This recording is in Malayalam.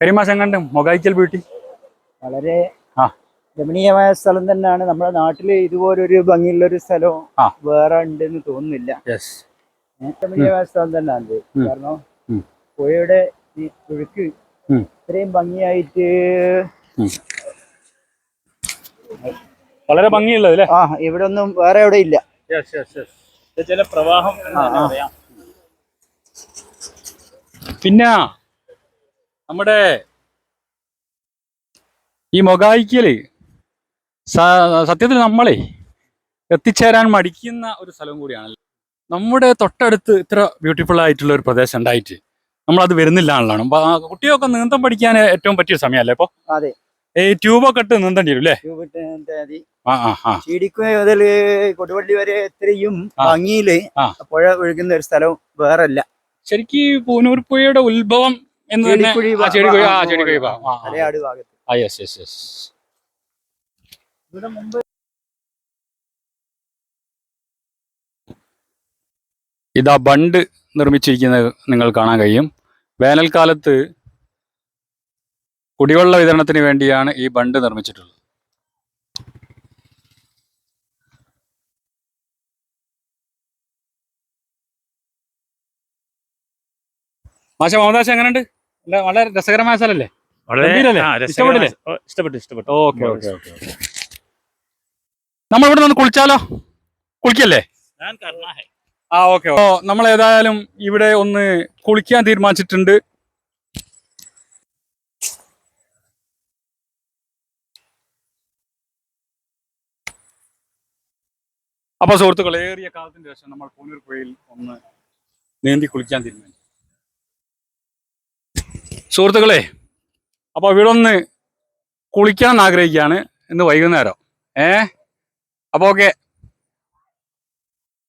കരിമാസം കണ്ട് മൊഗായിക്കൽ ബ്യൂട്ടി. വളരെ. രമണീയമായ സ്ഥലം തന്നെയാണ്. നമ്മുടെ നാട്ടിൽ ഇതുപോലൊരു ഭംഗിയുള്ള ഒരു സ്ഥലം. വേറെ ഉണ്ടെന്ന് തോന്നുന്നില്ല. രമണീയമായ സ്ഥലം തന്നെയാണ് ഇത്. കാരണം പുഴയുടെ ഈ ഒഴുക്ക് ഇത്രയും ഭംഗിയായിട്ട് വളരെ ഭംഗിയുള്ളത് ആ ഇവിടെ ഒന്നും വേറെ എവിടെ ഇല്ല. ചില പ്രവാഹം പിന്നെ നമ്മുടെ ഈ മൊഗായിക്കൽ സത്യത്തിൽ നമ്മളെ എത്തിച്ചേരാൻ മടിക്കുന്ന ഒരു സ്ഥലം കൂടിയാണല്ലോ. നമ്മുടെ തൊട്ടടുത്ത് ഇത്ര ബ്യൂട്ടിഫുൾ ആയിട്ടുള്ള ഒരു പ്രദേശം ഉണ്ടായിട്ട് നമ്മൾ അത് വരുന്നില്ല എന്നുള്ളതാണ് അപ്പൊ കുട്ടിയൊക്കെ നീന്തം പഠിക്കാൻ ഏറ്റവും പറ്റിയ സമയമല്ലേ ഇപ്പൊ? അതെ. ഈ ട്യൂബൊക്കെ ഇട്ട് നീന്തേണ്ടി വരും അല്ലേ? ചീടിക്കുഴ മുതൽ കൊടുവള്ളി വരെ ഇത്രയും ആ. ഭംഗിയിൽ പുഴ ഒഴുകുന്ന ഒരു സ്ഥലവും വേറല്ല. ശരിക്കും പൂനൂർ പുഴയുടെ ഉത്ഭവം എന്ന് തന്നെ ചെടിക്കുഴി ആ ചെടിക്കുഴി ആ ഭാഗം ചെടിക്കുഴി ആ, ഭാഗം. ആ, ആ. അരയാട് ഭാഗത്ത് ആ യെസ് യെസ് യെസ് ഇവിടെ മുമ്പ് ഇതാ ബണ്ട് നിർമ്മിച്ചിരിക്കുന്നത് നിങ്ങൾ കാണാൻ കഴിയും വേനൽക്കാലത്ത് കുടിവെള്ള വിതരണത്തിന് വേണ്ടിയാണ് ഈ ബണ്ട് നിർമ്മിച്ചിട്ടുള്ളത് മാഷ മമതാശ എങ്ങനെയുണ്ട്? അല്ല വളരെ രസകരമായ സ്ഥലല്ലേ ഇഷ്ടപ്പെട്ടില്ലേ? രസകരമായ- ഓ, ഇഷ്ടപ്പെട്ടു ഇഷ്ടപ്പെട്ടു. ഓക്കെ ഓക്കെ ഓക്കെ നമ്മൾ ഇവിടെ നിന്ന് കുളിച്ചാലോ? കുളിക്കല്ലേ. ആ ഓക്കെ ഓ നമ്മൾ ഏതായാലും ഇവിടെ ഒന്ന് കുളിക്കാൻ തീരുമാനിച്ചിട്ടുണ്ട്. അപ്പൊ സുഹൃത്തുക്കൾ ഏറിയ കാലത്തിന് ശേഷം നമ്മൾ പൂനൂർ പുഴയിൽ ഒന്ന് നീന്തി കുളിക്കാൻ തീരുമാനിച്ചു. സുഹൃത്തുക്കളെ അപ്പോൾ ഇവിടെ ഒന്ന് കുളിക്കാൻ ആഗ്രഹിക്കുകയാണ് ഇന്ന് വൈകുന്നേരം. ഏ? അപ്പൊ ഓക്കെ